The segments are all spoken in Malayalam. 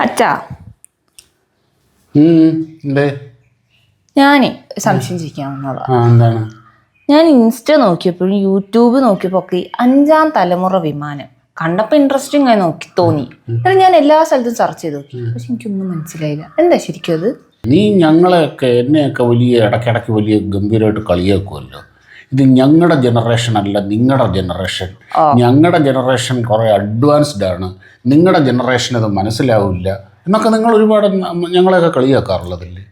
അച്ഛാ. ഞാനേ സംശയം ചോദിക്കാവുന്നതാ ഞാൻ ഇൻസ്റ്റ നോക്കിയപ്പോൾ യൂട്യൂബ് നോക്കിയപ്പോ ഒക്കെ അഞ്ചാം തലമുറ വിമാനം കണ്ടപ്പോ ഇൻട്രസ്റ്റിംഗ് ആയി നോക്കി തോന്നി. എന്നിട്ട് ഞാൻ എല്ലാ സ്ഥലത്തും സെർച്ച് ചെയ്ത് നോക്കി. പക്ഷെ എനിക്കൊന്നും മനസ്സിലായില്ല. എന്താ ശരിക്കും അത്? നീ ഞങ്ങളെയൊക്കെ എന്നെയൊക്കെ വലിയ ഇടയ്ക്കിടയ്ക്ക് വലിയ ഗംഭീരമായിട്ട് കളിയാക്കുമല്ലോ ഇത് ഞങ്ങളുടെ ജനറേഷൻ അല്ല നിങ്ങളുടെ ജനറേഷൻ ഞങ്ങളുടെ ജനറേഷൻ കുറേ അഡ്വാൻസ്ഡ് ആണ്. നിങ്ങളുടെ ജനറേഷൻ ഇത് മനസ്സിലാവില്ല. എന്നൊക്കെ നിങ്ങൾ ഒരുപാട് ഞങ്ങളെയൊക്കെ കളിയാക്കാറുള്ളതല്ലേ?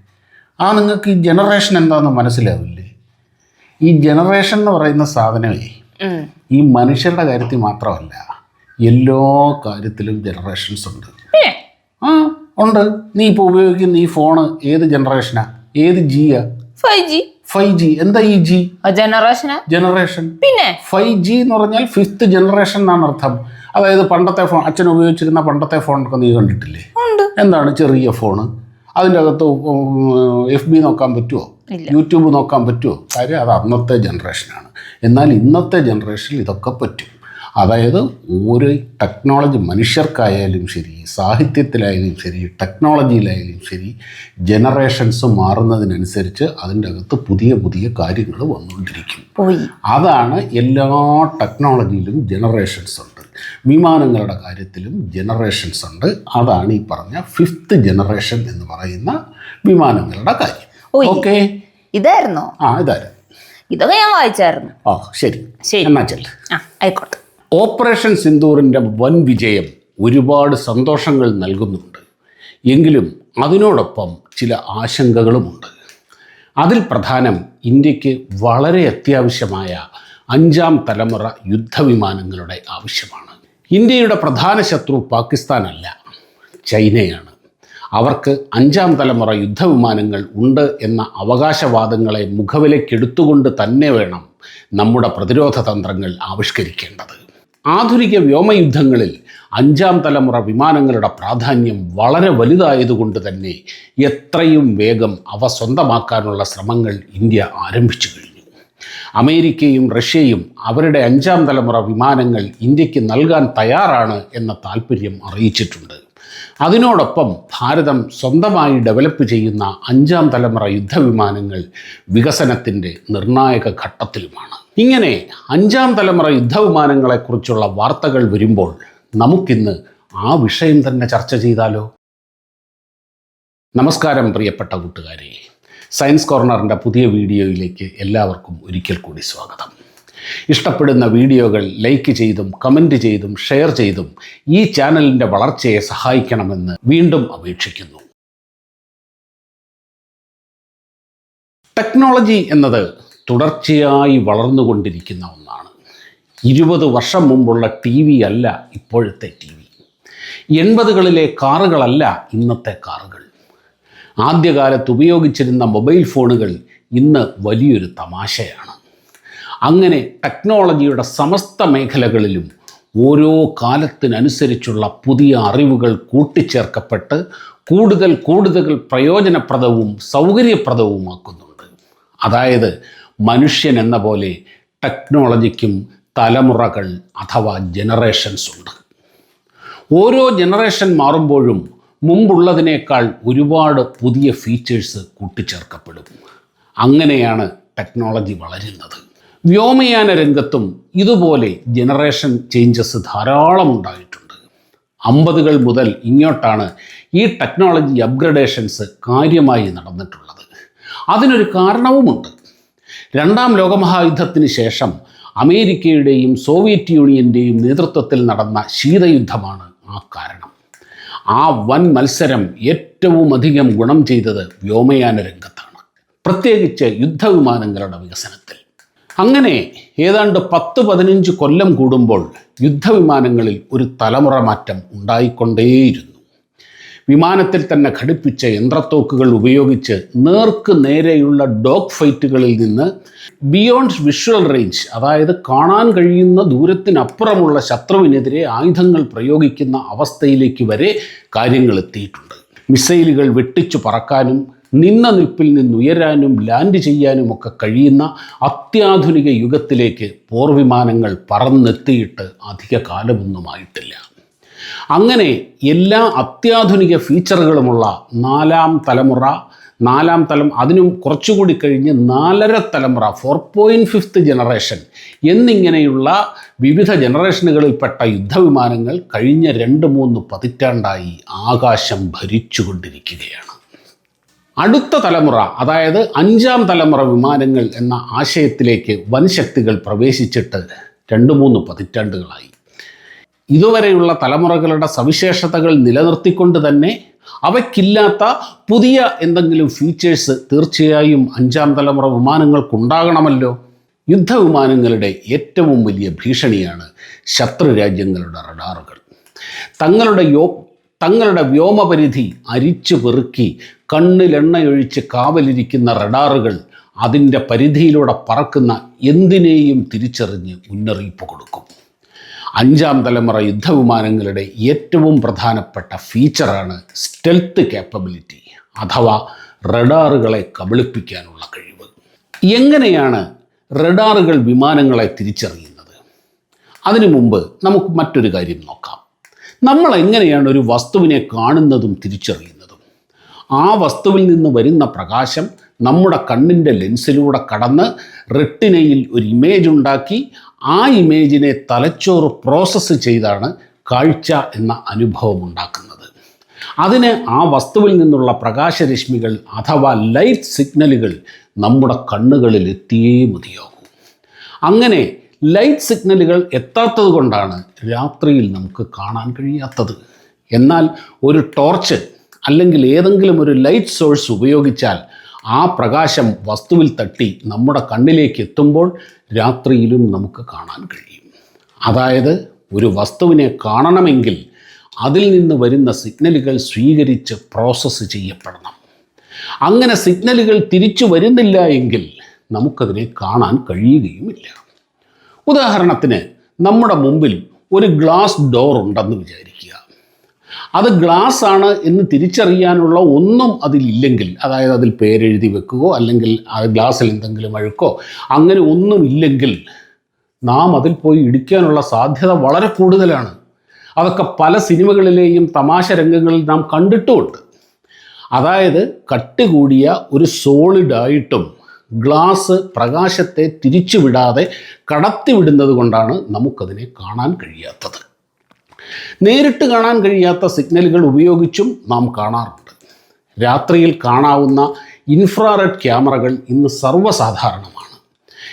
ആ നിങ്ങൾക്ക് ഈ ജനറേഷൻ എന്താണെന്ന് മനസ്സിലാവില്ലേ? ഈ ജനറേഷൻ എന്ന് പറയുന്ന സാധനമേ ഈ മനുഷ്യരുടെ കാര്യത്തിൽ മാത്രമല്ല എല്ലാ കാര്യത്തിലും ജനറേഷൻസ് ഉണ്ട്. ആ ഉണ്ട്. നീ ഇപ്പോൾ ഉപയോഗിക്കുന്ന ഈ ഫോണ് ഏത് ജനറേഷനാ ഏത് ജിയാ ഫൈവ് ജി ഫൈവ് ജി എന്താ ഈ ജി ജനറേഷൻ ജനറേഷൻ പിന്നെ? ഫൈവ് ജി എന്ന് പറഞ്ഞാൽ ഫിഫ്ത്ത് ജനറേഷൻ എന്നാണ് അർത്ഥം അതായത് പണ്ടത്തെ ഫോൺ അച്ഛൻ ഉപയോഗിച്ചിരുന്ന പണ്ടത്തെ ഫോണൊക്കെ നീ കണ്ടിട്ടില്ലേ? എന്താണ് ചെറിയ ഫോണ് അതിന്റെ അകത്ത് എഫ് ബി നോക്കാൻ പറ്റുമോ. യൂട്യൂബ് നോക്കാൻ പറ്റുമോ കാര്യം അത് അന്നത്തെ ജനറേഷനാണ് എന്നാൽ ഇന്നത്തെ ജനറേഷനിൽ ഇതൊക്കെ പറ്റും. അതായത് ഒരു ടെക്നോളജി മനുഷ്യർക്കായാലും ശരി സാഹിത്യത്തിലായാലും ശരി ടെക്നോളജിയിലായാലും ശരി ജനറേഷൻസ് മാറുന്നതിനനുസരിച്ച് അതിന്റെ അകത്ത് പുതിയ പുതിയ കാര്യങ്ങൾ വന്നുകൊണ്ടിരിക്കും. അതാണ് എല്ലാ ടെക്നോളജിയിലും ജനറേഷൻസ് ഉണ്ട്. വിമാനങ്ങളുടെ കാര്യത്തിലും ജനറേഷൻസ് ഉണ്ട്. അതാണ് ഈ പറഞ്ഞ ഫിഫ്ത്ത് ജനറേഷൻ എന്ന് പറയുന്ന വിമാനങ്ങളുടെ കാര്യം. ഓക്കെ ഇതായിരുന്നോ? ആ ഇതായിരുന്നു. ഇതൊക്കെ ഞാൻ വായിച്ചായിരുന്നു. ഓ ശരി. ശരി. എന്നാ ചെല്ലു. ആ ആയിക്കോട്ടെ. ഓപ്പറേഷൻ സിന്ദൂറിന്റെ വൻ വിജയം ഒരുപാട് സന്തോഷങ്ങൾ നൽകുന്നുണ്ട്. എങ്കിലും അതിനോടൊപ്പം ചില ആശങ്കകളുമുണ്ട്. അതിൽ പ്രധാനം ഇന്ത്യയ്ക്ക് വളരെ അത്യാവശ്യമായ അഞ്ചാം തലമുറ യുദ്ധവിമാനങ്ങളുടെ ആവശ്യമാണ്. ഇന്ത്യയുടെ പ്രധാന ശത്രു പാകിസ്ഥാനല്ല ചൈനയാണ്. അവർക്ക് അഞ്ചാം തലമുറ യുദ്ധവിമാനങ്ങൾ ഉണ്ട് എന്ന അവകാശവാദങ്ങളെ മുഖവിലക്കെടുത്തുകൊണ്ട് തന്നെ വേണം നമ്മുടെ പ്രതിരോധ തന്ത്രങ്ങൾ ആവിഷ്കരിക്കേണ്ടത്. ആധുനിക വ്യോമയുദ്ധങ്ങളിൽ അഞ്ചാം തലമുറ വിമാനങ്ങളുടെ പ്രാധാന്യം വളരെ വലുതായതുകൊണ്ട് തന്നെ എത്രയും വേഗം അവ സ്വന്തമാക്കാനുള്ള ശ്രമങ്ങൾ ഇന്ത്യ ആരംഭിച്ചു കഴിഞ്ഞു. അമേരിക്കയും റഷ്യയും അവരുടെ അഞ്ചാം തലമുറ വിമാനങ്ങൾ ഇന്ത്യയ്ക്ക് നൽകാൻ തയ്യാറാണ് എന്ന താല്പര്യം അറിയിച്ചിട്ടുണ്ട്. അതിനോടൊപ്പം ഭാരതം സ്വന്തമായി ഡെവലപ്പ് ചെയ്യുന്ന അഞ്ചാം തലമുറ യുദ്ധവിമാനങ്ങൾ വികസനത്തിന്റെ നിർണായക ഘട്ടത്തിലുമാണ്. ഇങ്ങനെ അഞ്ചാം തലമുറ യുദ്ധവിമാനങ്ങളെക്കുറിച്ചുള്ള വാർത്തകൾ വരുമ്പോൾ നമുക്കിന്ന് ആ വിഷയം തന്നെ ചർച്ച ചെയ്താലോ? നമസ്കാരം പ്രിയപ്പെട്ട കൂട്ടുകാരെ. സയൻസ് കോർണറിന്റെ പുതിയ വീഡിയോയിലേക്ക് എല്ലാവർക്കും ഒരിക്കൽ കൂടി സ്വാഗതം. ഇഷ്ടപ്പെടുന്ന വീഡിയോകൾ ലൈക്ക് ചെയ്തും കമന്റ് ചെയ്തും ഷെയർ ചെയ്തും ഈ ചാനലിന്റെ വളർച്ചയെ സഹായിക്കണമെന്ന് വീണ്ടും അപേക്ഷിക്കുന്നു. ടെക്നോളജി എന്നത് തുടർച്ചയായി വളർന്നുകൊണ്ടിരിക്കുന്ന ഒന്നാണ്. ഇരുപത് വർഷം മുമ്പുള്ള ടി വി അല്ല ഇപ്പോഴത്തെ ടി വി എൺപതുകളിലെ കാറുകളല്ല ഇന്നത്തെ കാറുകൾ. ആദ്യകാലത്ത് ഉപയോഗിച്ചിരുന്ന മൊബൈൽ ഫോണുകൾ ഇന്ന് വലിയൊരു തമാശയാണ്. അങ്ങനെ ടെക്നോളജിയുടെ സമസ്ത മേഖലകളിലും ഓരോ കാലത്തിനനുസരിച്ചുള്ള പുതിയ അറിവുകൾ കൂട്ടിച്ചേർക്കപ്പെട്ട് കൂടുതൽ കൂടുതൽ പ്രയോജനപ്രദവും സൗകര്യപ്രദവുമാക്കുന്നുണ്ട്. അതായത് മനുഷ്യൻ എന്ന പോലെ ടെക്നോളജിക്കും തലമുറകൾ അഥവാ ജനറേഷൻസ് ഉണ്ട്. ഓരോ ജനറേഷൻ മാറുമ്പോഴും മുമ്പുള്ളതിനേക്കാൾ ഒരുപാട് പുതിയ ഫീച്ചേഴ്സ് കൂട്ടിച്ചേർക്കപ്പെടും. അങ്ങനെയാണ് ടെക്നോളജി വളരുന്നത്. വ്യോമയാന രംഗത്തും ഇതുപോലെ ജനറേഷൻ ചേഞ്ചസ് ധാരാളം ഉണ്ടായിട്ടുണ്ട്. അമ്പതുകൾ മുതൽ ഇങ്ങോട്ടാണ് ഈ ടെക്നോളജി അപ്ഗ്രഡേഷൻസ് കാര്യമായി നടന്നിട്ടുള്ളത്. അതിനൊരു കാരണവുമുണ്ട്. രണ്ടാം ലോകമഹായുദ്ധത്തിന് ശേഷം അമേരിക്കയുടെയും സോവിയറ്റ് യൂണിയന്റെയും നേതൃത്വത്തിൽ നടന്ന ശീതയുദ്ധമാണ് ആ കാരണം. ആ വൻ മത്സരം ഏറ്റവും അധികം ഗുണം ചെയ്തത് വ്യോമയാന രംഗത്താണ് പ്രത്യേകിച്ച് യുദ്ധവിമാനങ്ങളുടെ വികസനത്തിൽ. അങ്ങനെ ഏതാണ്ട് പത്ത് പതിനഞ്ച് കൊല്ലം കൂടുമ്പോൾ യുദ്ധവിമാനങ്ങളിൽ ഒരു തലമുറ മാറ്റം ഉണ്ടായിക്കൊണ്ടേയിരുന്നു. വിമാനത്തിൽ തന്നെ ഘടിപ്പിച്ച യന്ത്രത്തോക്കുകൾ ഉപയോഗിച്ച് നേർക്ക് നേരെയുള്ള ഡോഗ് ഫൈറ്റുകളിൽ നിന്ന് ബിയോണ്ട് വിഷ്വൽ റേഞ്ച് അതായത് കാണാൻ കഴിയുന്ന ദൂരത്തിനപ്പുറമുള്ള ശത്രുവിനെതിരെ ആയുധങ്ങൾ പ്രയോഗിക്കുന്ന അവസ്ഥയിലേക്ക് വരെ കാര്യങ്ങൾ എത്തിയിട്ടുണ്ട്. മിസൈലുകൾ വെട്ടിച്ചു പറക്കാനും നിന്ന നിൽപ്പിൽ നിന്നുയരാനും ലാൻഡ് ചെയ്യാനും ഒക്കെ കഴിയുന്ന അത്യാധുനിക യുഗത്തിലേക്ക് പോർവിമാനങ്ങൾ പറന്നെത്തിയിട്ട് അധിക കാലമൊന്നുമായിട്ടില്ല അങ്ങനെ എല്ലാ അത്യാധുനിക ഫീച്ചറുകളുമുള്ള നാലാം തലമുറ നാലാം തലം അതിനും കുറച്ചുകൂടി കഴിഞ്ഞ് നാലര തലമുറ ഫോർ പോയിന്റ് ഫിഫ്ത്ത് ജനറേഷൻ എന്നിങ്ങനെയുള്ള വിവിധ ജനറേഷനുകളിൽപ്പെട്ട യുദ്ധവിമാനങ്ങൾ കഴിഞ്ഞ രണ്ട് മൂന്ന് പതിറ്റാണ്ടായി ആകാശം ഭരിച്ചുകൊണ്ടിരിക്കുകയാണ്. അടുത്ത തലമുറ അതായത് അഞ്ചാം തലമുറ വിമാനങ്ങൾ എന്ന ആശയത്തിലേക്ക് വൻശക്തികൾ പ്രവേശിച്ചിട്ട് രണ്ട് മൂന്ന് പതിറ്റാണ്ടുകളായി. ഇതുവരെയുള്ള തലമുറകളുടെ സവിശേഷതകൾ നിലനിർത്തിക്കൊണ്ട് തന്നെ അവയ്ക്കില്ലാത്ത പുതിയ എന്തെങ്കിലും ഫീച്ചേഴ്സ് തീർച്ചയായും അഞ്ചാം തലമുറ വിമാനങ്ങൾക്കുണ്ടാകണമല്ലോ. യുദ്ധവിമാനങ്ങളുടെ ഏറ്റവും വലിയ ഭീഷണിയാണ് ശത്രു രാജ്യങ്ങളുടെ റഡാറുകൾ. തങ്ങളുടെ യോ തങ്ങളുടെ വ്യോമപരിധി അരിച്ചു പെറുക്കി കണ്ണിലെണ്ണയൊഴിച്ച് കാവലിരിക്കുന്ന റഡാറുകൾ അതിന്റെ പരിധിയിലൂടെ പറക്കുന്ന എന്തിനേയും തിരിച്ചറിഞ്ഞ് മുന്നറിയിപ്പ് കൊടുക്കും. അഞ്ചാം തലമുറ യുദ്ധവിമാനങ്ങളുടെ ഏറ്റവും പ്രധാനപ്പെട്ട ഫീച്ചറാണ് സ്റ്റെൽത്ത് കേപ്പബിലിറ്റി അഥവാ റഡാറുകളെ കബളിപ്പിക്കാനുള്ള കഴിവ്. എങ്ങനെയാണ് റഡാറുകൾ വിമാനങ്ങളെ തിരിച്ചറിയുന്നത്? അതിനു മുമ്പ് നമുക്ക് മറ്റൊരു കാര്യം നോക്കാം. നമ്മൾ എങ്ങനെയാണ് ഒരു വസ്തുവിനെ കാണുന്നതും തിരിച്ചറിയുന്നതും? ആ വസ്തുവിൽ നിന്ന് വരുന്ന പ്രകാശം നമ്മുടെ കണ്ണിന്റെ ലെൻസിലൂടെ കടന്ന് റെട്ടിനയിൽ ഒരു ഇമേജ് ഉണ്ടാക്കി ആ ഇമേജിനെ തലച്ചോറ് പ്രോസസ്സ് ചെയ്താണ് കാഴ്ച എന്ന അനുഭവം ഉണ്ടാക്കുന്നത്. അതിന് ആ വസ്തുവിൽ നിന്നുള്ള പ്രകാശരശ്മികൾ അഥവാ ലൈറ്റ് സിഗ്നലുകൾ നമ്മുടെ കണ്ണുകളിൽ എത്തിയേ മതിയാകൂ. അങ്ങനെ ലൈറ്റ് സിഗ്നലുകൾ എത്താത്തത് കൊണ്ടാണ് രാത്രിയിൽ നമുക്ക് കാണാൻ കഴിയാത്തത്. എന്നാൽ ഒരു ടോർച്ച് അല്ലെങ്കിൽ ഏതെങ്കിലും ഒരു ലൈറ്റ് സോഴ്സ് ഉപയോഗിച്ചാൽ ആ പ്രകാശം വസ്തുവിൽ തട്ടി നമ്മുടെ കണ്ണിലേക്ക് എത്തുമ്പോൾ രാത്രിയിലും നമുക്ക് കാണാൻ കഴിയും. അതായത് ഒരു വസ്തുവിനെ കാണണമെങ്കിൽ അതിൽ നിന്ന് വരുന്ന സിഗ്നലുകൾ സ്വീകരിച്ച് പ്രോസസ്സ് ചെയ്യപ്പെടണം. അങ്ങനെ സിഗ്നലുകൾ തിരിച്ചു വരുന്നില്ല എങ്കിൽ നമുക്കതിനെ കാണാൻ കഴിയുകയുമില്ല. ഉദാഹരണത്തിന് നമ്മുടെ മുമ്പിൽ ഒരു ഗ്ലാസ് ഡോർ ഉണ്ടെന്ന് വിചാരിക്കുക. അത് ഗ്ലാസ് ആണ് എന്ന് തിരിച്ചറിയാനുള്ള ഒന്നും അതിലില്ലെങ്കിൽ അതായത് അതിൽ പേരെഴുതി വെക്കുകയോ അല്ലെങ്കിൽ ആ ഗ്ലാസ്സിൽ എന്തെങ്കിലും അഴുക്കോ അങ്ങനെ ഒന്നും ഇല്ലെങ്കിൽ നാം അതിൽ പോയി ഇടിക്കാനുള്ള സാധ്യത വളരെ കൂടുതലാണ്. അതൊക്കെ പല സിനിമകളിലെയും തമാശ രംഗങ്ങളിൽ നാം കണ്ടിട്ടുമുണ്ട്. അതായത് കട്ടി കൂടിയ ഒരു സോളിഡായിട്ടും ഗ്ലാസ് പ്രകാശത്തെ തിരിച്ചുവിടാതെ കടത്തിവിടുന്നത് കൊണ്ടാണ് നമുക്കതിനെ കാണാൻ കഴിയാത്തത്. നേരിട്ട് കാണാൻ കഴിയാത്ത സിഗ്നലുകൾ ഉപയോഗിച്ചും നാം കാണാറുണ്ട്. രാത്രിയിൽ കാണാവുന്ന ഇൻഫ്രാറെഡ് ക്യാമറകൾ ഇന്ന് സർവസാധാരണമാണ്.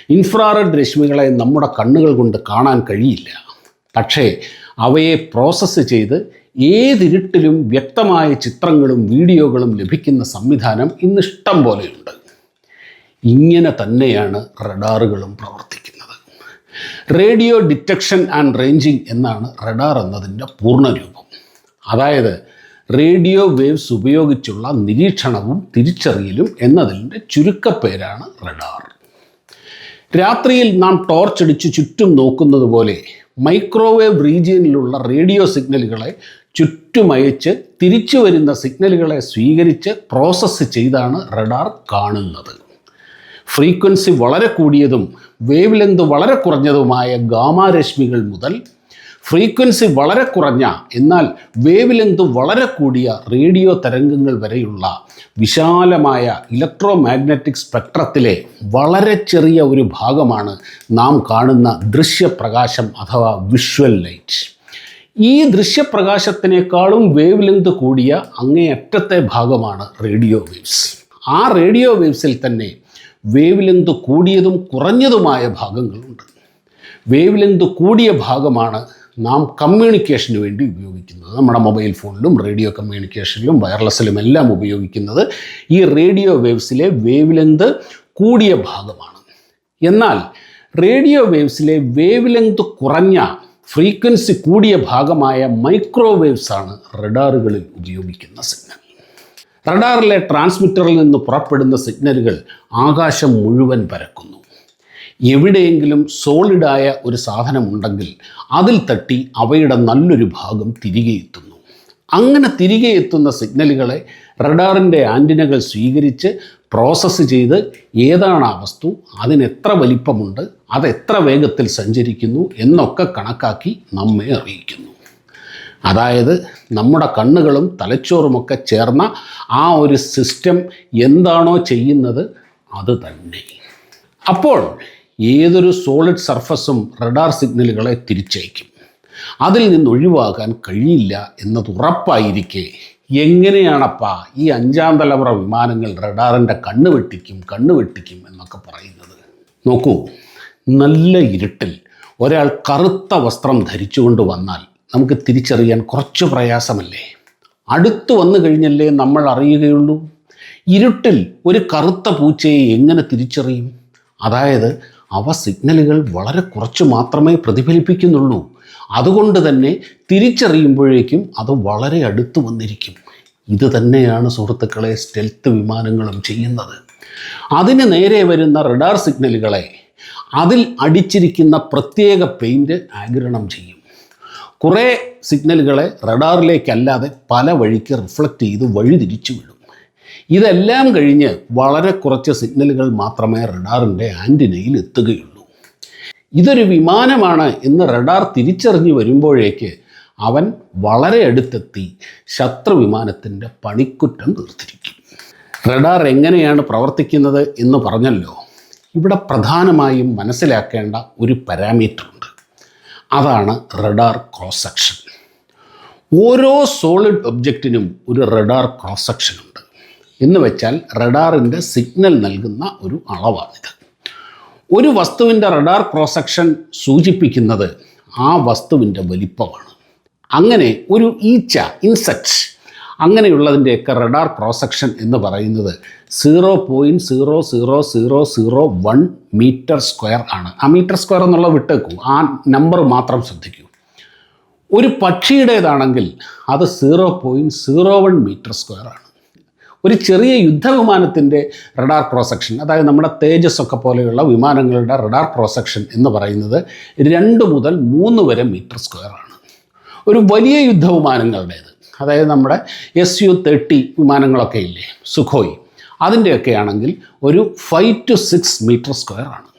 ഇൻഫ്രാറെഡ് രശ്മികളെ നമ്മുടെ കണ്ണുകൾ കൊണ്ട് കാണാൻ കഴിയില്ല. പക്ഷേ അവയെ പ്രോസസ്സ് ചെയ്ത് ഏതിരുട്ടിലും വ്യക്തമായ ചിത്രങ്ങളും വീഡിയോകളും ലഭിക്കുന്ന സംവിധാനം ഇന്ന് ഇഷ്ടം പോലെയുണ്ട്. ഇങ്ങനെ തന്നെയാണ് റഡാറുകളും പ്രവർത്തിക്കുന്നത്. റേഡിയോ ഡിറ്റക്ഷൻ ആൻഡ് റേഞ്ചിങ് എന്നാണ് റഡാർ എന്നതിന്റെ പൂർണരൂപം. അതായത് റേഡിയോ വേവ്സ് ഉപയോഗിച്ചുള്ള നിരീക്ഷണവും തിരിച്ചറിയലും എന്നതിന്റെ ചുരുക്കപ്പേരാണ് റഡാർ. രാത്രിയിൽ നാം ടോർച്ച് ടോർച്ചടിച്ച് ചുറ്റും നോക്കുന്നത് പോലെ മൈക്രോവേവ് റീജിയനിലുള്ള റേഡിയോ സിഗ്നലുകളെ ചുറ്റുമയച്ച് തിരിച്ചു വരുന്ന സിഗ്നലുകളെ സ്വീകരിച്ച് പ്രോസസ്സ് ചെയ്താണ് റഡാർ കാണുന്നത്. ഫ്രീക്വൻസി വളരെ കൂടിയതും വേവ് ലെങ്ത് വളരെ കുറഞ്ഞതുമായ ഗാമാരശ്മികൾ മുതൽ ഫ്രീക്വൻസി വളരെ കുറഞ്ഞ എന്നാൽ വേവ് ലെങ്ത് വളരെ കൂടിയ റേഡിയോ തരംഗങ്ങൾ വരെയുള്ള വിശാലമായ ഇലക്ട്രോ മാഗ്നറ്റിക് സ്പെക്ട്രത്തിലെ വളരെ ചെറിയ ഒരു ഭാഗമാണ് നാം കാണുന്ന ദൃശ്യപ്രകാശം അഥവാ വിഷ്വൽ ലൈറ്റ്. ഈ ദൃശ്യപ്രകാശത്തിനേക്കാളും വേവ് ലെങ്ത് കൂടിയ അങ്ങേയറ്റത്തെ ഭാഗമാണ് റേഡിയോ വേവ്സ്. ആ റേഡിയോ വേവ്സിൽ തന്നെ വേവ് ലെങ്ത് കൂടിയതും കുറഞ്ഞതുമായ ഭാഗങ്ങളുണ്ട്. വേവ് ലെങ്ത് കൂടിയ ഭാഗമാണ് നാം കമ്മ്യൂണിക്കേഷന് വേണ്ടി ഉപയോഗിക്കുന്നത്. നമ്മുടെ മൊബൈൽ ഫോണിലും റേഡിയോ കമ്മ്യൂണിക്കേഷനിലും വയർലെസ്സിലും എല്ലാം ഉപയോഗിക്കുന്നത് ഈ റേഡിയോ വേവ്സിലെ വേവ് ലെങ്ത് കൂടിയ ഭാഗമാണ്. എന്നാൽ റേഡിയോ വേവ്സിലെ വേവ് ലെങ്ത് കുറഞ്ഞ ഫ്രീക്വൻസി കൂടിയ ഭാഗമായ മൈക്രോവേവ്സാണ് റഡാറുകളിൽ ഉപയോഗിക്കുന്ന സിഗ്നൽ റഡാറിലെ ട്രാൻസ്മിറ്ററിൽ നിന്ന് പുറപ്പെടുന്ന സിഗ്നലുകൾ ആകാശം മുഴുവൻ പരക്കുന്നു. എവിടെയെങ്കിലും സോളിഡായ ഒരു സാധനമുണ്ടെങ്കിൽ അതിൽ തട്ടി അവയുടെ നല്ലൊരു ഭാഗം തിരികെ എത്തുന്നു. അങ്ങനെ തിരികെ എത്തുന്ന സിഗ്നലുകളെ റഡാറിന്റെ ആന്റിനകൾ സ്വീകരിച്ച് പ്രോസസ്സ് ചെയ്ത് ഏതാണ് ആ വസ്തു അതിനെത്ര വലിപ്പമുണ്ട് അതെത്ര വേഗത്തിൽ സഞ്ചരിക്കുന്നു എന്നൊക്കെ കണക്കാക്കി നമ്മെ അറിയിക്കുന്നു. അതായത് നമ്മുടെ കണ്ണുകളും തലച്ചോറുമൊക്കെ ചേർന്ന ആ ഒരു സിസ്റ്റം എന്താണോ ചെയ്യുന്നത് അത് തന്നെ. അപ്പോൾ ഏതൊരു സോളിഡ് സർഫസും റഡാർ സിഗ്നലുകളെ തിരിച്ചയക്കും. അതിൽ നിന്ന് ഒഴിവാക്കാൻ കഴിയില്ല എന്നത് ഉറപ്പായിരിക്കെ. എങ്ങനെയാണപ്പാ ഈ അഞ്ചാം തലമുറ വിമാനങ്ങൾ റഡാറിന്റെ കണ്ണ് വെട്ടിക്കും കണ്ണ് വെട്ടിക്കും എന്നൊക്കെ പറയുന്നത്? നോക്കൂ നല്ല ഇരുട്ടിൽ ഒരാൾ കറുത്ത വസ്ത്രം ധരിച്ചുകൊണ്ട് വന്നാൽ നമുക്ക് തിരിച്ചറിയാൻ കുറച്ച് പ്രയാസമല്ലേ? അടുത്ത് വന്നു കഴിഞ്ഞല്ലേ നമ്മൾ അറിയുകയുള്ളൂ. ഇരുട്ടിൽ ഒരു കറുത്ത പൂച്ചയെ എങ്ങനെ തിരിച്ചറിയും? അതായത് അവ സിഗ്നലുകൾ വളരെ കുറച്ച് മാത്രമേ പ്രതിഫലിപ്പിക്കുന്നുള്ളൂ. അതുകൊണ്ട് തന്നെ തിരിച്ചറിയുമ്പോഴേക്കും അത് വളരെ അടുത്ത് വന്നിരിക്കും. ഇത് തന്നെയാണ് സുഹൃത്തുക്കളെ സ്റ്റെൽത്ത് വിമാനങ്ങളും ചെയ്യുന്നത്. അതിന് നേരെ വരുന്ന റഡാർ സിഗ്നലുകളെ അതിൽ അടിച്ചിരിക്കുന്ന പ്രത്യേക പെയിന്റ് ആഗിരണം ചെയ്യും. കുറേ സിഗ്നലുകളെ റഡാറിലേക്കല്ലാതെ പല വഴിക്ക് റിഫ്ലക്റ്റ് ചെയ്ത് വഴി തിരിച്ചു വിടും. ഇതെല്ലാം കഴിഞ്ഞ് വളരെ കുറച്ച് സിഗ്നലുകൾ മാത്രമേ റഡാറിന്റെ ആന്റിനയിൽ എത്തുകയുള്ളൂ. ഇതൊരു വിമാനമാണ് എന്ന് റഡാർ തിരിച്ചറിഞ്ഞു വരുമ്പോഴേക്ക് അവൻ വളരെ അടുത്തെത്തി ശത്രു വിമാനത്തിന്റെ പണിക്കുറ്റം തീർത്തിരിക്കും. റഡാർ എങ്ങനെയാണ് പ്രവർത്തിക്കുന്നത് എന്ന് പറഞ്ഞല്ലോ. ഇവിടെ പ്രധാനമായും മനസ്സിലാക്കേണ്ട ഒരു പാരാമീറ്റർ അതാണ് റഡാർ ക്രോസ് സെക്ഷൻ. ഓരോ സോളിഡ് ഒബ്ജക്റ്റിനും ഒരു റഡാർ ക്രോസ് സെക്ഷൻ ഉണ്ട്. എന്ന് വെച്ചാൽ റഡാറിന്റെ സിഗ്നൽ നൽകുന്ന ഒരു അളവാണിത്. ഒരു വസ്തുവിന്റെ റഡാർ ക്രോസ് സെക്ഷൻ സൂചിപ്പിക്കുന്നത് ആ വസ്തുവിന്റെ വലിപ്പമാണ്. അങ്ങനെ ഒരു ഈച്ച ഇൻസെക്റ്റ് അങ്ങനെയുള്ളതിന്റെയൊക്കെ റഡാർ ക്രോസ് സെക്ഷൻ എന്ന് പറയുന്നത് zero point zero zero zero zero one metre square ആണ്. ആ മീറ്റർ സ്ക്വയർ എന്നുള്ളത് വിട്ടേക്കൂ. ആ നമ്പർ മാത്രം ശ്രദ്ധിക്കൂ. ഒരു പക്ഷിയുടേതാണെങ്കിൽ അത് zero point zero one metre square ആണ്. ഒരു ചെറിയ യുദ്ധവിമാനത്തിന്റെ റഡാർ ക്രോസ് സെക്ഷൻ അതായത് നമ്മുടെ തേജസ് ഒക്കെ പോലെയുള്ള വിമാനങ്ങളുടെ റഡാർ ക്രോസ് സെക്ഷൻ എന്ന് പറയുന്നത് രണ്ട് മുതൽ മൂന്ന് വരെ മീറ്റർ സ്ക്വയർ ആണ്. ഒരു വലിയ യുദ്ധവിമാനങ്ങളുടേത്. അതായത് നമ്മുടെ എസ് യു തേർട്ടി വിമാനങ്ങളൊക്കെ ഇല്ലേ? സുഖോയ്. അതിന്റെയൊക്കെ ആണെങ്കിൽ ഒരു five two six metre square ആണ്.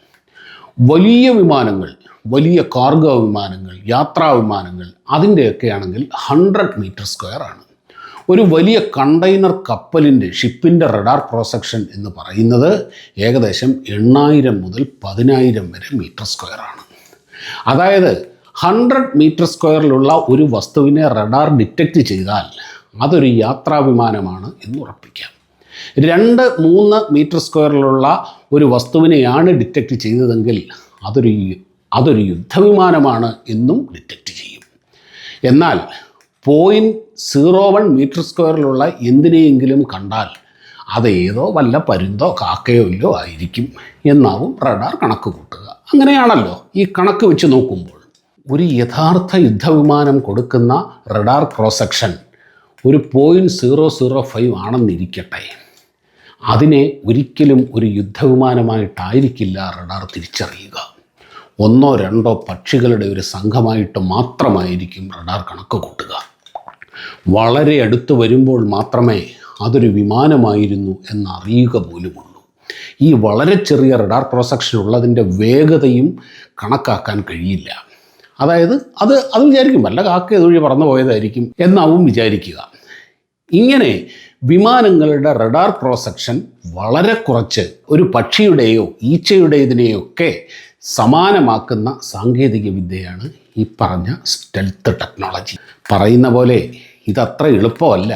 വലിയ വിമാനങ്ങൾ വലിയ കാർഗോ വിമാനങ്ങൾ യാത്രാ വിമാനങ്ങൾ അതിന്റെയൊക്കെ ആണെങ്കിൽ ഹൺഡ്രഡ് മീറ്റർ സ്ക്വയർ ആണ്. ഒരു വലിയ കണ്ടെയ്നർ കപ്പലിന്റെ ഷിപ്പിന്റെ റഡാർ പ്രോസെക്ഷൻ എന്ന് പറയുന്നത് ഏകദേശം എണ്ണായിരം മുതൽ പതിനായിരം വരെ മീറ്റർ സ്ക്വയർ ആണ്. അതായത് ഹൺഡ്രഡ് മീറ്റർ സ്ക്വയറിലുള്ള ഒരു വസ്തുവിനെ റഡാർ ഡിറ്റക്റ്റ് ചെയ്താൽ അതൊരു യാത്രാ വിമാനമാണ് എന്ന് ഉറപ്പിക്കാം. രണ്ട് മൂന്ന് മീറ്റർ സ്ക്വയറിലുള്ള ഒരു വസ്തുവിനെയാണ് ഡിറ്റക്റ്റ് ചെയ്തതെങ്കിൽ അതൊരു അതൊരു യുദ്ധവിമാനമാണ് എന്നും ഡിറ്റക്റ്റ് ചെയ്യും. എന്നാൽ പോയിന്റ് സീറോ വൺ മീറ്റർ സ്ക്വയറിലുള്ള എന്തിനെയെങ്കിലും കണ്ടാൽ അത് ഏതോ വല്ല പരുന്തോ കാക്കയോ ഇല്ലോ ആയിരിക്കും. എന്നാവും റഡാർ കണക്ക് കൂട്ടുക. അങ്ങനെയാണല്ലോ ഈ കണക്ക് വെച്ച് നോക്കുമ്പോൾ. ഒരു യഥാർത്ഥ യുദ്ധവിമാനം കൊടുക്കുന്ന റഡാർ ക്രോസ് സെക്ഷൻ ഒരു പോയിന്റ് സീറോ സീറോ ഫൈവ് ആണെന്നിരിക്കട്ടെ. അതിനെ ഒരിക്കലും ഒരു യുദ്ധവിമാനമായിട്ടായിരിക്കില്ല റഡാർ തിരിച്ചറിയുക. ഒന്നോ രണ്ടോ പക്ഷികളുടെ ഒരു സംഘമായിട്ട് മാത്രമായിരിക്കും റഡാർ കണക്ക് കൂട്ടുക. വളരെ അടുത്ത് വരുമ്പോൾ മാത്രമേ അതൊരു വിമാനമായിരുന്നു എന്നറിയുക പോലുമുള്ളൂ. ഈ വളരെ ചെറിയ റഡാർ പ്രൊസക്ഷൻ ഉള്ളതിന്റെ വേഗതയും കണക്കാക്കാൻ കഴിയില്ല. അതായത് അത് അത് വിചാരിക്കും വല്ല കാക്ക ഇതുവഴി പറന്നു പോയതായിരിക്കും എന്നാവും വിചാരിക്കുക. ഇങ്ങനെ വിമാനങ്ങളുടെ റഡാർ ക്രോസ് സെക്ഷൻ വളരെ കുറച്ച് ഒരു പക്ഷിയുടെയോ ഈച്ചയുടേതിനെയൊക്കെ സമാനമാക്കുന്ന സാങ്കേതിക വിദ്യയാണ് ഈ പറഞ്ഞ സ്റ്റെൽത്ത് ടെക്നോളജി പറയുന്ന പോലെ ഇതത്ര എളുപ്പമല്ല.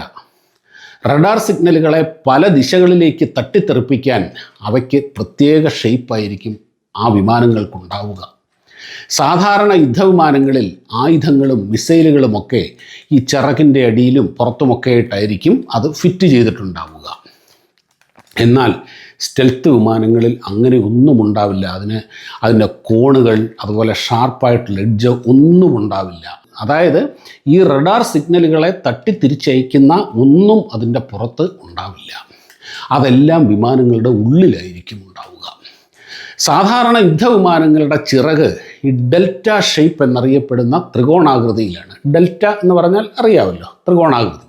റഡാർ സിഗ്നലുകളെ പല ദിശകളിലേക്ക് തട്ടിത്തെറിപ്പിക്കാൻ അവയ്ക്ക് പ്രത്യേക ഷേപ്പായിരിക്കും ആ വിമാനങ്ങൾക്കുണ്ടാവുക. സാധാരണ യുദ്ധവിമാനങ്ങളിൽ ആയുധങ്ങളും മിസൈലുകളും ഒക്കെ ഈ ചിറകിന്റെ അടിയിലും പുറത്തുമൊക്കെ ആയിട്ടായിരിക്കും അത് ഫിറ്റ് ചെയ്തിട്ടുണ്ടാവുക. എന്നാൽ സ്റ്റെൽത്ത് വിമാനങ്ങളിൽ അങ്ങനെ ഒന്നും ഉണ്ടാവില്ല. അതിന് അതിന്റെ കോണുകൾ അതുപോലെ ഷാർപ്പായിട്ടുള്ള എഡ്ജ് ഒന്നും ഉണ്ടാവില്ല. അതായത് ഈ റഡാർ സിഗ്നലുകളെ തട്ടിത്തിരിച്ചയക്കുന്ന ഒന്നും അതിന്റെ പുറത്ത് ഉണ്ടാവില്ല. അതെല്ലാം വിമാനങ്ങളുടെ ഉള്ളിലായിരിക്കും ഉണ്ടാവുക. സാധാരണ യുദ്ധവിമാനങ്ങളുടെ ചിറക് ഈ ഡെൽറ്റ ഷേപ്പ് എന്നറിയപ്പെടുന്ന ത്രികോണാകൃതിയിലാണ്. ഡെൽറ്റ എന്ന് പറഞ്ഞാൽ അറിയാമല്ലോ ത്രികോണാകൃതി.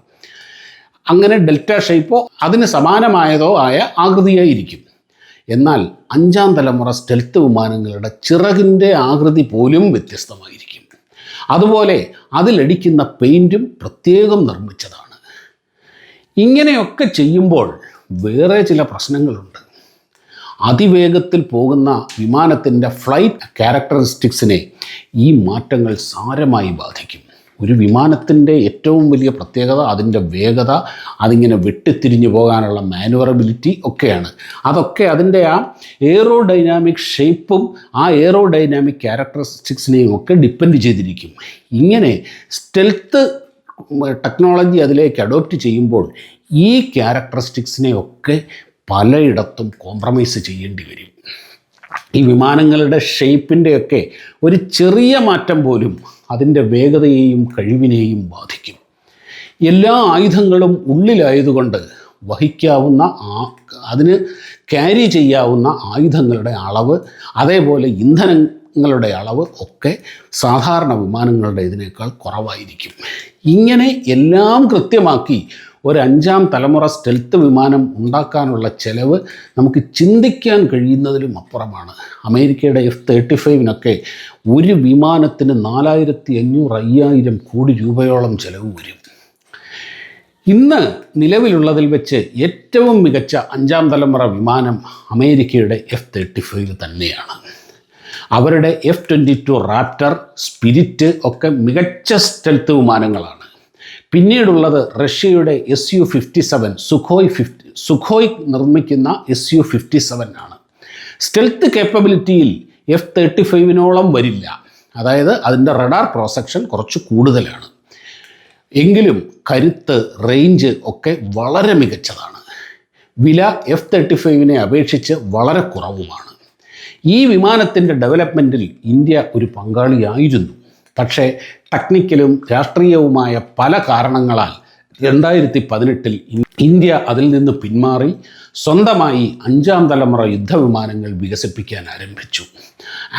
അങ്ങനെ ഡെൽറ്റ ഷേപ്പോ അതിന് സമാനമായതോ ആയ ആകൃതിയായിരിക്കും. എന്നാൽ അഞ്ചാം തലമുറ സ്റ്റെൽത്ത് വിമാനങ്ങളുടെ ചിറകിന്റെ ആകൃതി പോലും വ്യത്യസ്തമായിരിക്കും. അതുപോലെ അതിലടിക്കുന്ന പെയിന്റും പ്രത്യേകം നിർമ്മിച്ചതാണ്. ഇങ്ങനെയൊക്കെ ചെയ്യുമ്പോൾ വേറെ ചില പ്രശ്നങ്ങളുണ്ട്. അതിവേഗത്തിൽ പോകുന്ന വിമാനത്തിന്റെ ഫ്ലൈറ്റ് ക്യാരക്ടറിസ്റ്റിക്സിനെ ഈ മാറ്റങ്ങൾ സാരമായി ബാധിക്കും. ഒരു വിമാനത്തിന്റെ ഏറ്റവും വലിയ പ്രത്യേകത അതിന്റെ വേഗത അതിങ്ങനെ വെട്ടിത്തിരിഞ്ഞു പോകാനുള്ള മാനുവറബിലിറ്റി ഒക്കെയാണ്. അതൊക്കെ അതിന്റെ ആ എയറോ ഡൈനാമിക് ഷേപ്പും ആ എയറോ ഡൈനാമിക് ക്യാരക്ടറിസ്റ്റിക്സിനെയും ഒക്കെ ഡിപ്പെൻഡ് ചെയ്തിരിക്കും. ഇങ്ങനെ സ്റ്റെൽത്ത് ടെക്നോളജി അതിലേക്ക് അഡോപ്റ്റ് ചെയ്യുമ്പോൾ ഈ ക്യാരക്ടറിസ്റ്റിക്സിനെ ഒക്കെ പലയിടത്തും കോംപ്രമൈസ് ചെയ്യേണ്ടി വരും. ഈ വിമാനങ്ങളുടെ ഷേപ്പിന്റെയൊക്കെ ഒരു ചെറിയ മാറ്റം പോലും അതിന്റെ വേഗതയെയും കഴിവിനെയും ബാധിക്കും. എല്ലാ ആയുധങ്ങളും ഉള്ളിലായതുകൊണ്ട് വഹിക്കാവുന്ന ആ അതിന് ക്യാരി ചെയ്യാവുന്ന ആയുധങ്ങളുടെ അളവ് അതേപോലെ ഇന്ധനങ്ങളുടെ അളവ് ഒക്കെ സാധാരണ വിമാനങ്ങളുടെ ഇതിനേക്കാൾ കുറവായിരിക്കും. ഇങ്ങനെ എല്ലാം കൃത്യമാക്കി ഒരു അഞ്ചാം തലമുറ സ്റ്റെൽത്ത് വിമാനം ഉണ്ടാക്കാനുള്ള ചെലവ് നമുക്ക് ചിന്തിക്കാൻ കഴിയുന്നതിലും അപ്പുറമാണ്. അമേരിക്കയുടെ എഫ് തേർട്ടി ഫൈവിനൊക്കെ ഒരു വിമാനത്തിന് നാലായിരത്തി അഞ്ഞൂറ് അയ്യായിരം കോടി രൂപയോളം ചെലവ് വരും. ഇന്ന് നിലവിലുള്ളതിൽ വെച്ച് ഏറ്റവും മികച്ച അഞ്ചാം തലമുറ വിമാനം അമേരിക്കയുടെ എഫ് തേർട്ടി ഫൈവ് തന്നെയാണ്. അവരുടെ F twenty two Raptor Spirit ഒക്കെ മികച്ച സ്റ്റെൽത്ത് വിമാനങ്ങളാണ്. പിന്നീടുള്ളത് റഷ്യയുടെ S U fifty seven Sukhoi fifty Sukhoi നിർമ്മിക്കുന്ന എസ് യു ഫിഫ്റ്റി സെവൻ ആണ്. സ്റ്റെൽത്ത് കേപ്പബിലിറ്റിയിൽ എഫ് തേർട്ടി ഫൈവിനോളം വരില്ല. അതായത് അതിന്റെ റഡാർ പ്രോസക്ഷൻ കുറച്ച് കൂടുതലാണ്. എങ്കിലും കരുത്ത് റേഞ്ച് ഒക്കെ വളരെ മികച്ചതാണ്. വില എഫ് തേർട്ടി ഫൈവിനെ അപേക്ഷിച്ച് വളരെ കുറവുമാണ്. ഈ വിമാനത്തിന്റെ ഡെവലപ്മെന്റിൽ ഇന്ത്യ ഒരു പങ്കാളിയായിരുന്നു. പക്ഷേ ടെക്നിക്കലും രാഷ്ട്രീയവുമായ പല കാരണങ്ങളാൽ രണ്ടായിരത്തി പതിനെട്ടിൽ ഇന്ത്യ അതിൽ നിന്ന് പിന്മാറി സ്വന്തമായി അഞ്ചാം തലമുറ യുദ്ധവിമാനങ്ങൾ വികസിപ്പിക്കാൻ ആരംഭിച്ചു.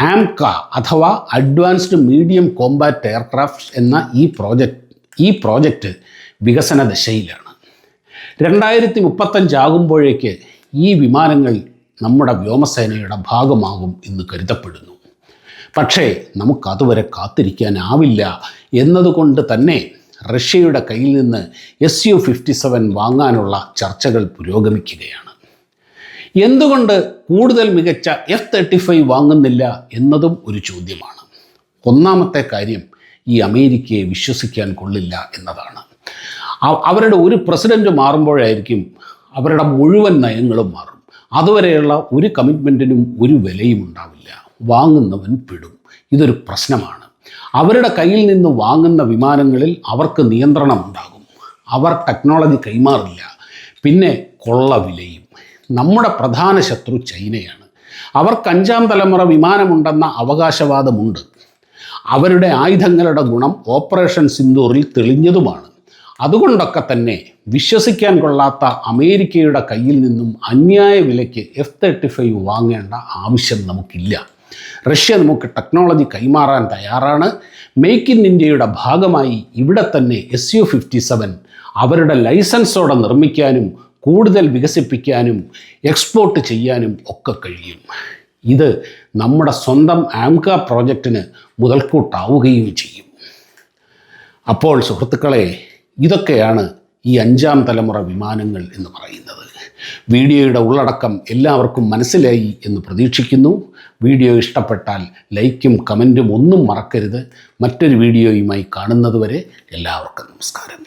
ആംക അഥവാ അഡ്വാൻസ്ഡ് മീഡിയം കോമ്പാറ്റ് എയർക്രാഫ്റ്റ് എന്ന ഈ പ്രോജക്റ്റ് ഈ പ്രോജക്റ്റ് വികസന ദശയിലാണ്. രണ്ടായിരത്തി മുപ്പത്തഞ്ചാകുമ്പോഴേക്ക് ഈ വിമാനങ്ങൾ നമ്മുടെ വ്യോമസേനയുടെ ഭാഗമാകും എന്ന് കരുതപ്പെടുന്നു. പക്ഷേ നമുക്കതുവരെ കാത്തിരിക്കാനാവില്ല എന്നതുകൊണ്ട് തന്നെ റഷ്യയുടെ കയ്യിൽ നിന്ന് എസ് യു ഫിഫ്റ്റി സെവൻ വാങ്ങാനുള്ള ചർച്ചകൾ പുരോഗമിക്കുകയാണ്. എന്തുകൊണ്ട് കൂടുതൽ മികച്ച എഫ് തേർട്ടി ഫൈവ് വാങ്ങുന്നില്ല എന്നതും ഒരു ചോദ്യമാണ്. ഒന്നാമത്തെ കാര്യം ഈ അമേരിക്കയെ വിശ്വസിക്കാൻ കൊള്ളില്ല എന്നതാണ്. അവരുടെ ഒരു പ്രസിഡന്റ് മാറുമ്പോഴായിരിക്കും അവരുടെ മുഴുവൻ നയങ്ങളും മാറും. അതുവരെയുള്ള ഒരു കമ്മിറ്റ്മെന്റിനും ഒരു വിലയും ഉണ്ടാവില്ല. വാങ്ങുന്നവൻ പെടും. ഇതൊരു പ്രശ്നമാണ്. അവരുടെ കയ്യിൽ നിന്ന് വാങ്ങുന്ന വിമാനങ്ങളിൽ അവർക്ക് നിയന്ത്രണം ഉണ്ടാകും. അവർ ടെക്നോളജി കൈമാറില്ല. പിന്നെ കൊള്ള വിലയും. നമ്മുടെ പ്രധാന ശത്രു ചൈനയാണ്. അവർക്ക് അഞ്ചാം തലമുറ വിമാനമുണ്ടെന്ന അവകാശവാദമുണ്ട്. അവരുടെ ആയുധങ്ങളുടെ ഗുണം ഓപ്പറേഷൻ സിന്ദൂറിൽ തെളിഞ്ഞതുമാണ്. അതുകൊണ്ടൊക്കെ തന്നെ വിശ്വസിക്കാൻ കൊള്ളാത്ത അമേരിക്കയുടെ കയ്യിൽ നിന്നും അന്യായ വിലയ്ക്ക് എഫ് തേർട്ടി ഫൈവ് വാങ്ങേണ്ട ആവശ്യം നമുക്കില്ല. റഷ്യ നമുക്ക് ടെക്നോളജി കൈമാറാൻ തയ്യാറാണ്. മേക്ക് ഇൻ ഇന്ത്യയുടെ ഭാഗമായി ഇവിടെ തന്നെ എസ് യു ഫിഫ്റ്റി സെവൻ അവരുടെ ലൈസൻസോടെ നിർമ്മിക്കാനും കൂടുതൽ വികസിപ്പിക്കാനും എക്സ്പോർട്ട് ചെയ്യാനും ഒക്കെ കഴിയും. ഇത് നമ്മുടെ സ്വന്തം ആംക പ്രോജക്റ്റിന് മുതൽക്കൂട്ടാവുകയും ചെയ്യും. അപ്പോൾ സുഹൃത്തുക്കളെ ഇതൊക്കെയാണ് ഈ അഞ്ചാം തലമുറ വിമാനങ്ങൾ എന്ന് പറയുന്നത്. വീഡിയോയുടെ ഉള്ളടക്കം എല്ലാവർക്കും മനസ്സിലായി എന്ന് പ്രതീക്ഷിക്കുന്നു. വീഡിയോ ഇഷ്ടപ്പെട്ടാൽ ലൈക്കും കമന്റും ഒന്നും മറക്കരുത്. മറ്റൊരു വീഡിയോയുമായി കാണുന്നതുവരെ എല്ലാവർക്കും നമസ്കാരം.